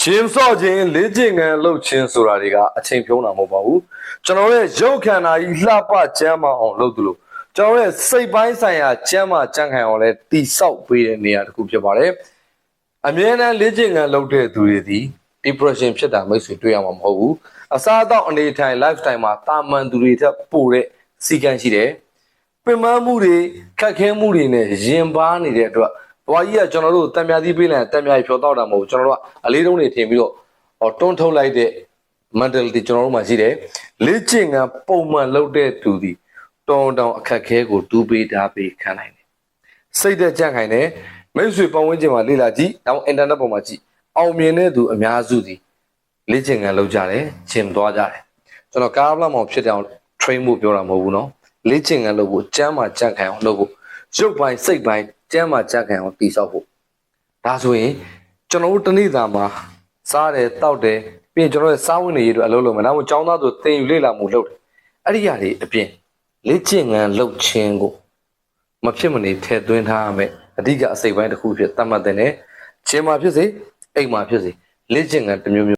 ချင်းစော့ခြင်းလေးကျင်ငံလှုပ်ခြင်းဆိုတာတွေကအချိန်ဖြုံးတာမဟုတ်ပါဘူးကျွန်တော်ရဲ့ရုပ်ခန္ဓာကြီးလှပကျမ်းမာအောင်လုပ်သလိုကျွန်တော်ရဲ့စိတ်ပိုင်းဆိုင်ရာကျမ်းမာကြံ့ခိုင်အောင်လဲတိဆောက်ပေးတဲ့နေရာတစ်ခုဖြစ်ပါတယ်အမြဲတမ်းလေးကျင်ငံလှုပ်တဲ့သူတွေဒီ depression ဖြစ်တာမိတ်ဆွေတွေ့ရမှာမဟုတ်ဘူးအစားအသောက်အနေထိုင် lifestyle မှာတာမန်သူတွေထက်ပိုတဲ့စီကံရှိတယ်ပင်ပန်းမှုတွေခက်ခဲမှုတွေနဲ့ရင်ပါနေတဲ့အတွက် ။ဘွားကြီးကကျွန်တော်တို့တံမြာသီးပေးလိုက်တံမြာဖြောတော့တာမဟုတ်ကျွန်တော်တို့ကအလေးတုံးတွေထင်ပြီးတော့တွန်းထုတ်လိုက်တဲ့ mentality ကျွန်တော်တို့မှာရှိတယ်။လေ့ကျင့်ကပုံမှန်လုပ်တဲ့သူသည်တောင်းတောင်းအခက်ခဲကိုတူးပေးတာပေးခံနိုင်တယ်။စိတ်သက်ကြံ့ခိုင်တယ်။မိတ်ဆွေပတ်ဝန်းကျင်မှာလေ့လာကြည့်။နောက်အင်တာနက်ပေါ်မှာကြည့်။အောင်မြင်တဲ့သူအများစုသည်လေ့ကျင့်ခံလုပ်ကြတယ်၊ကျင့်သွားကြတယ်။ကျွန်တော်ကားဘလောက်မှဖြစ်တဲ့အောင် train ဖို့ပြောတာမဟုတ်ဘူးနော်။လေ့ကျင့်ခံလုပ်ဖို့ကြမ်းမှကြံ့ခိုင်အောင်လုပ်ဖို့ရုပ်ပိုင်းစိတ်ပိုင်း ကျမ်းမာကြံ့ခိုင်အောင်တည်ဆောက်ဖို့ဒါဆိုရင်ကျွန်တော်တို့တနေ့တာမှာစားတယ်တောက်တယ်ပြီးရင်ကျွန်တော်ရဲ့စားဝင်နေရတို့အလုပ်လုပ်မယ်ဒါမှမဟုတ်ចောင်းသားဆိုသင်ယူလေ့လာမှုလုပ်တယ်အဲ့ဒီຢာတွေအပြင်လေ့ကျင့်ခန်းလုပ်ခြင်းကိုမဖြစ်မနေထည့်သွင်းထားရမယ်အဓိကအစိတ်ပိုင်းတစ်ခုဖြစ်သတ်မှတ်တဲ့နဲ့ခြင်းမှာဖြစ်စေအိမ်မှာဖြစ်စေလေ့ကျင့်ခန်းတစ်မျိုးမျိုး